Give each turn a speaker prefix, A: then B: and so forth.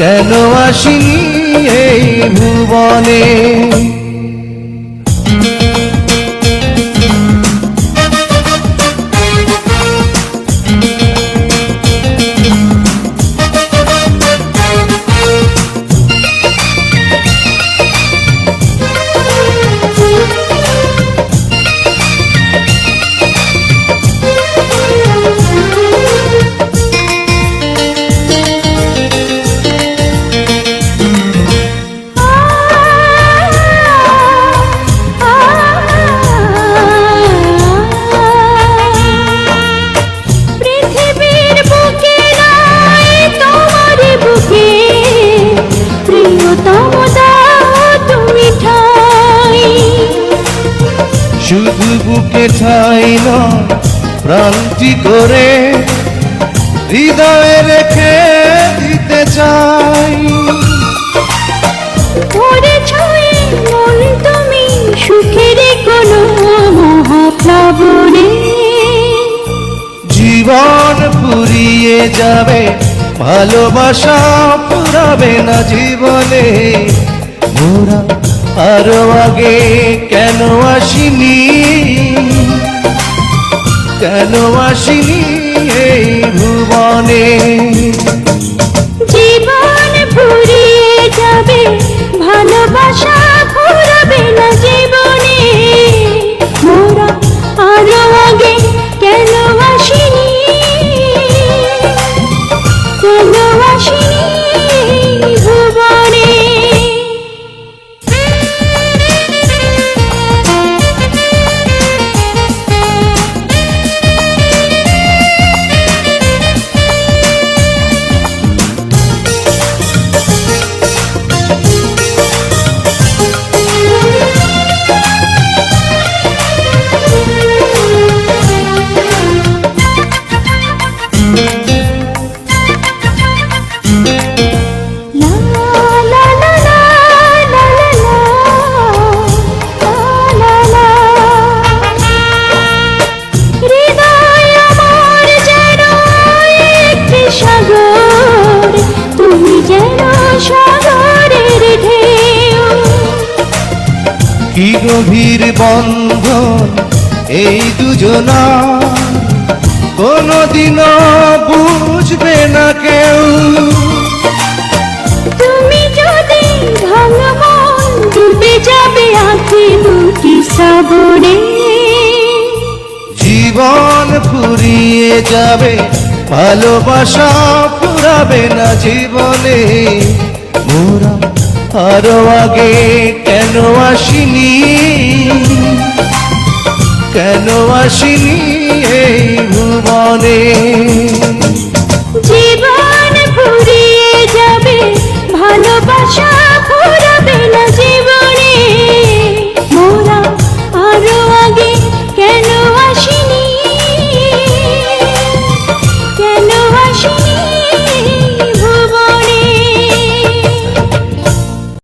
A: কেন আসিনি এই ভুবনে? শুধু বুকে ঠাই নয় প্রান্তি করে হৃদয়ে রেখে দিতে চাই।
B: ওরে ছুঁয়ে তুমি সুখের কোনো মহাপ্লাবনে।
A: জীবন ফুরিয়ে যাবে ভালোবাসা পুরাবে না জীবনে। মোরা আরও আগে কেন আসিনি? কেন আসিনি এই ভুবনে?
B: জীবন ফুরিয়ে যাবে ভালোবাসা
A: কি গভীর বন্ধন এই দুজনা। কোনদিনও বুঝবে না কেউ।
B: তুমি যদি ভাঙা মন ডুবে যাবে আঁখি দুটি সাগরে।
A: জীবন ফুরিয়ে যাবে ভালোবাসা ফুরাবে না জীবনে। মোরা আরও আগে কেন আসিনি? কেন আসিনি এই ভুবনে?